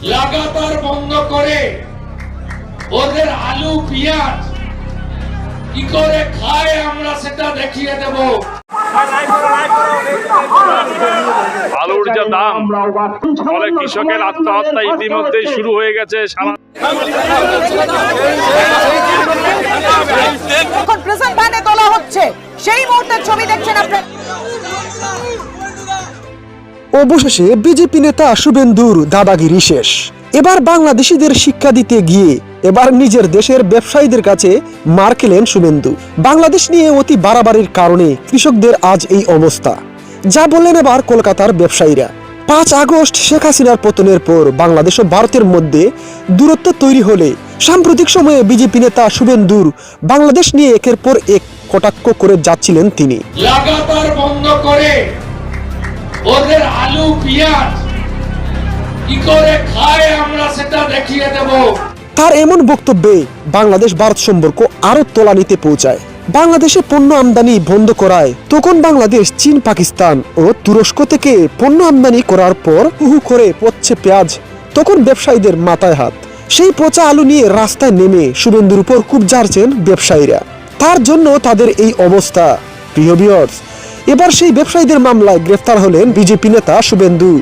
লাগাতার বন্ধ করে ওদের আলু পেঁয়াজ কি করে খায় আমরা সেটা দেখিয়ে দেব। আলুর যা দাম ফলে কৃষকের আত্মহত্যা ইতিমধ্যেই শুরু হয়ে গেছে সারা সেই মুহূর্তের ছবি অবশেষে বিজেপি নেতা শুভেন্দুর দাদাগিরি শেষ। এবার বাংলাদেশিদের শিক্ষা দিতে গিয়ে এবার নিজের দেশের ব্যবসায়ীদের কাছে মার খেলেন শুভেন্দু। বাংলাদেশ নিয়ে অতি বাড়াবাড়ির কারণে কৃষকদের আজ এই অবস্থা। যা বললেন এবার কলকাতার ব্যবসায়ীরা। পাঁচ আগস্ট শেখ হাসিনার পতনের পর বাংলাদেশ ও ভারতের মধ্যে দূরত্ব তৈরি হলে সাম্প্রতিক সময়ে বিজেপি নেতা শুভেন্দুর বাংলাদেশ নিয়ে একের পর এক কটাক্ষ করে যাচ্ছিলেন তিনি। লাগাতার বন্ধ ওদের আলু, পেঁয়াজ, কি করে খায় আমরা সেটা দেখিয়ে দেব। তার এমন বক্তব্যে বাংলাদেশ ভারত সম্পর্ক আরও তলানিতে পৌঁছায়। বাংলাদেশে পণ্য আমদানি বন্ধ করায়, তখন বাংলাদেশ, চীন, পাকিস্তান ও তুরস্ক থেকে পণ্য আমদানি করার পর হুহু করে পচ্ছে পেঁয়াজ, তখন ব্যবসায়ীদের মাথায় হাত। সেই পচা আলু নিয়ে রাস্তায় নেমে শুভেন্দুর উপর খুব জারছেন ব্যবসায়ীরা। তার জন্য তাদের এই অবস্থা। প্রিয় ভিউয়ার্স এবার সেই ব্যবসায়ীদের মামলায় গ্রেফতার হলেন বিজেপি নেতা শুভেন্দু।